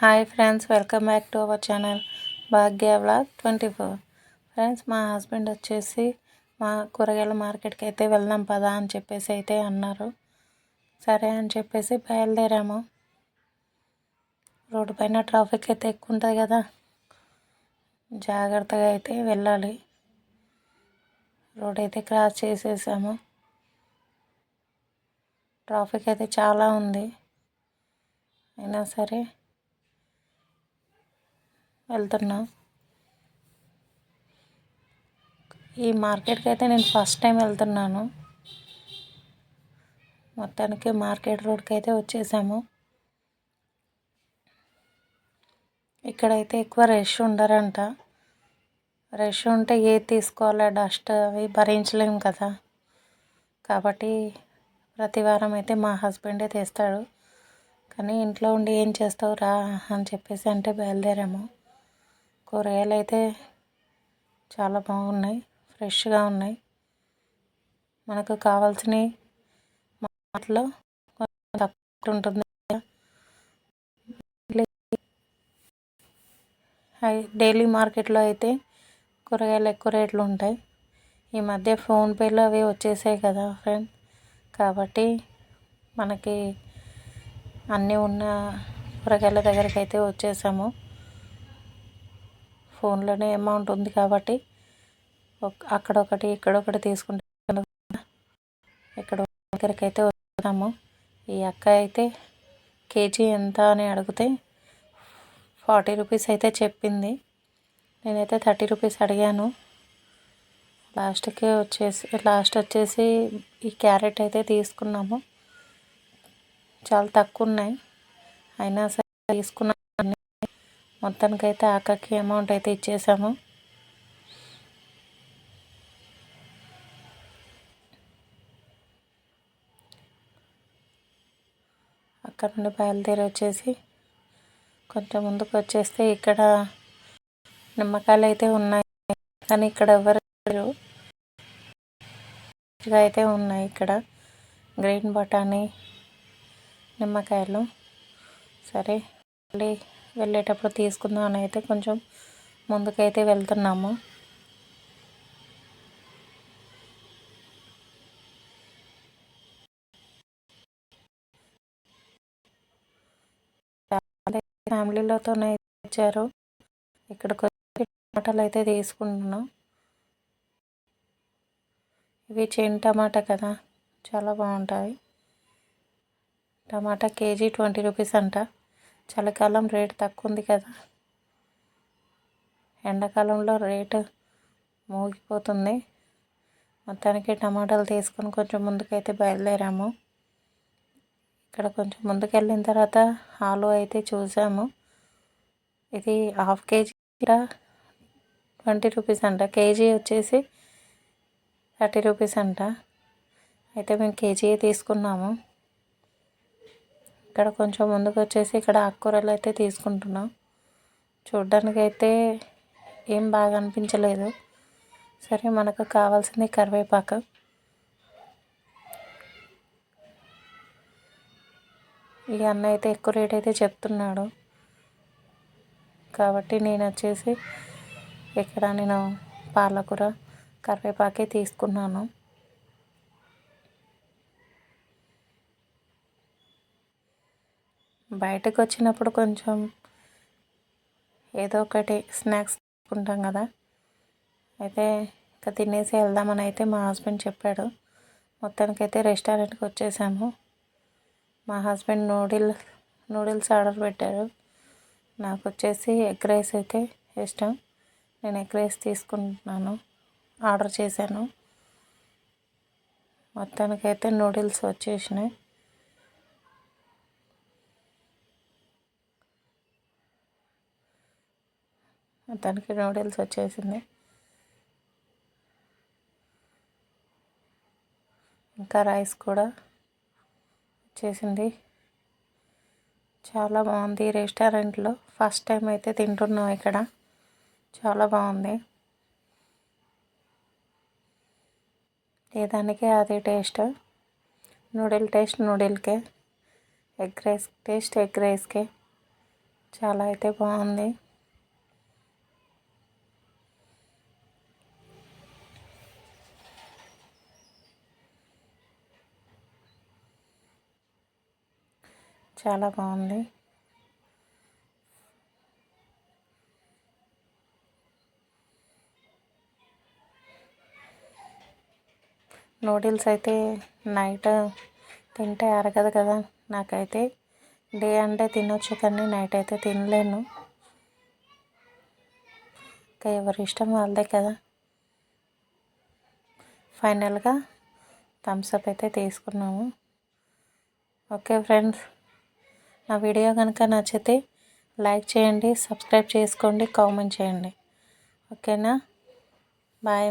Hi friends welcome back to our channel Bhagya vlog twenty four. Friends మా husband వచ్చేసి మా కూరగాయల మార్కెట్కి అయితే వెళ్దాం పదా అని చెప్పేసి అయితే అన్నారు. సరే అని చెప్పేసి బయలుదేరాము. రోడ్డు పైన ట్రాఫిక్ అయితే ఎక్కువ ఉంటుంది కదా జాగ్రత్తగా అయితే వెళ్ళాలి. రోడ్ అయితే క్రాస్ చేసేసాము. ట్రాఫిక్ అయితే చాలా ఉంది. అయినా సరే వెళ్తున్నా. ఈ మార్కెట్కి అయితే నేను ఫస్ట్ టైం వెళ్తున్నాను. మొత్తానికి మార్కెట్ రోడ్కి అయితే వచ్చేసాము. ఇక్కడైతే ఎక్కువ రష్ ఉండరంట. రష్ ఉంటే ఏది తీసుకోవాలా డస్ట్ అవి భరించలేము కదా. కాబట్టి ప్రతి వారం అయితే మా హస్బెండే తెస్తాడు. కానీ ఇంట్లో ఉండి ఏం చేస్తావు రా అని చెప్పేసి అంటే బయలుదేరాము. కూరగాయలు అయితే చాలా బాగున్నాయి ఫ్రెష్గా ఉన్నాయి. మనకు కావాల్సినవి మాటలో తక్కువ ఉంటుంది. డైలీ మార్కెట్లో అయితే కూరగాయలు ఎక్కువ రేట్లు ఉంటాయి. ఈ మధ్య ఫోన్పేలో అవి వచ్చేసాయి కదా ఫ్రెండ్. కాబట్టి మనకి అన్నీ ఉన్న కూరగాయల దగ్గరికి అయితే వచ్చేసాము. ఫోన్లోనే అమౌంట్ ఉంది కాబట్టి అక్కడ ఒకటి ఇక్కడ ఒకటి తీసుకుంటే ఇక్కడ దగ్గరికి అయితే వస్తాము. ఈ అక్క అయితే కేజీ ఎంత అని అడిగితే ఫార్టీ రూపీస్ అయితే చెప్పింది. నేనైతే థర్టీ రూపీస్ అడిగాను. లాస్ట్కి వచ్చేసి లాస్ట్ వచ్చేసి ఈ క్యారెట్ అయితే తీసుకున్నాము. చాలా తక్కువ ఉన్నాయి. అయినా సరే తీసుకున్నాను మొత్తానికైతే అక్కకి అమౌంట్ అయితే ఇచ్చేసాము. అక్కడ నుండి బయలుదేరి వచ్చేసి కొంచెం ముందుకు వచ్చేస్తే ఇక్కడ నిమ్మకాయలు అయితే ఉన్నాయి. కానీ ఇక్కడ ఎవరు అయితే ఉన్నాయి ఇక్కడ. గ్రీన్ బఠానీ నిమ్మకాయలు. సరే మళ్ళీ వెళ్ళేటప్పుడు తీసుకుందాం అని అయితే కొంచెం ముందుకైతే వెళ్తున్నాము. ఫ్యామిలీలతోనే వచ్చారు. ఇక్కడికి వచ్చి టమాటాలు అయితే తీసుకుంటున్నాం. ఇవి చేను టమాటా కదా చాలా బాగుంటాయి. టమాటా కేజీ ట్వంటీ రూపీస్ అంట. చలికాలం రేటు తక్కువ ఉంది కదా. ఎండాకాలంలో రేటు మోగిపోతుంది. మొత్తానికి టమాటాలు తీసుకొని కొంచెం ముందుకైతే బయలుదేరాము. ఇక్కడ కొంచెం ముందుకు వెళ్ళిన తర్వాత ఆలు అయితే చూసాము. ఇది హాఫ్ కేజీ ట్వంటీ రూపీస్ అంట. కేజీ వచ్చేసి థర్టీ రూపీస్ అంట. అయితే మేము కేజీ తీసుకున్నాము. ఇక్కడ కొంచెం ముందుకు వచ్చేసి ఇక్కడ ఆకుకూరలు అయితే తీసుకుంటున్నాం. చూడ్డానికి అయితే ఏం బాగా అనిపించలేదు. సరే మనకు కావాల్సింది కరివేపాకు. ఈ అన్న అయితే ఎక్కువ రేట్ అయితే చెప్తున్నాడు. కాబట్టి నేను వచ్చేసి ఇక్కడ నేను పాలకూర కరివేపాకే తీసుకున్నాను. బయటకు వచ్చినప్పుడు కొంచెం ఏదో ఒకటి స్నాక్స్ తీసుకుంటాం కదా. అయితే ఇంకా తినేసి వెళ్దామని అయితే మా హస్బెండ్ చెప్పాడు. మొత్తానికి అయితే రెస్టారెంట్కి వచ్చేసాము. మా హస్బెండ్ నూడిల్ నూడిల్స్ ఆర్డర్ పెట్టారు. నాకు వచ్చేసి ఎగ్ రైస్ అయితే ఇష్టం. నేను ఎగ్ రైస్ తీసుకుంటున్నాను. ఆర్డర్ చేశాను. మొత్తానికైతే నూడిల్స్ వచ్చేసినాయి. తనకి నూడిల్స్ వచ్చేసింది. ఇంకా రైస్ కూడా వచ్చేసింది. చాలా బాగుంది రెస్టారెంట్లో. ఫస్ట్ టైం అయితే తింటున్నాం ఇక్కడ. చాలా బాగుంది. ఏదానికి అది టేస్ట్. నూడిల్ టేస్ట్ నూడిల్కే. ఎగ్ రైస్ టేస్ట్ ఎగ్ రైస్కే. చాలా అయితే బాగుంది. చాలా బాగుంది. నూడిల్స్ అయితే నైట్ తింటే అరగదు కదా నాకైతే. డే అంటే తినొచ్చు కానీ నైట్ అయితే తినలేను. ఇంకా ఎవరి ఇష్టం వాళ్ళదే కదా. ఫైనల్గా థమ్స్అప్ అయితే తీసుకున్నాము. Okay friends. నా వీడియో కనుక నచ్చితే లైక్ చేయండి సబ్స్క్రైబ్ చేసుకోండి కామెంట్ చేయండి. ఓకేనా? బాయ్.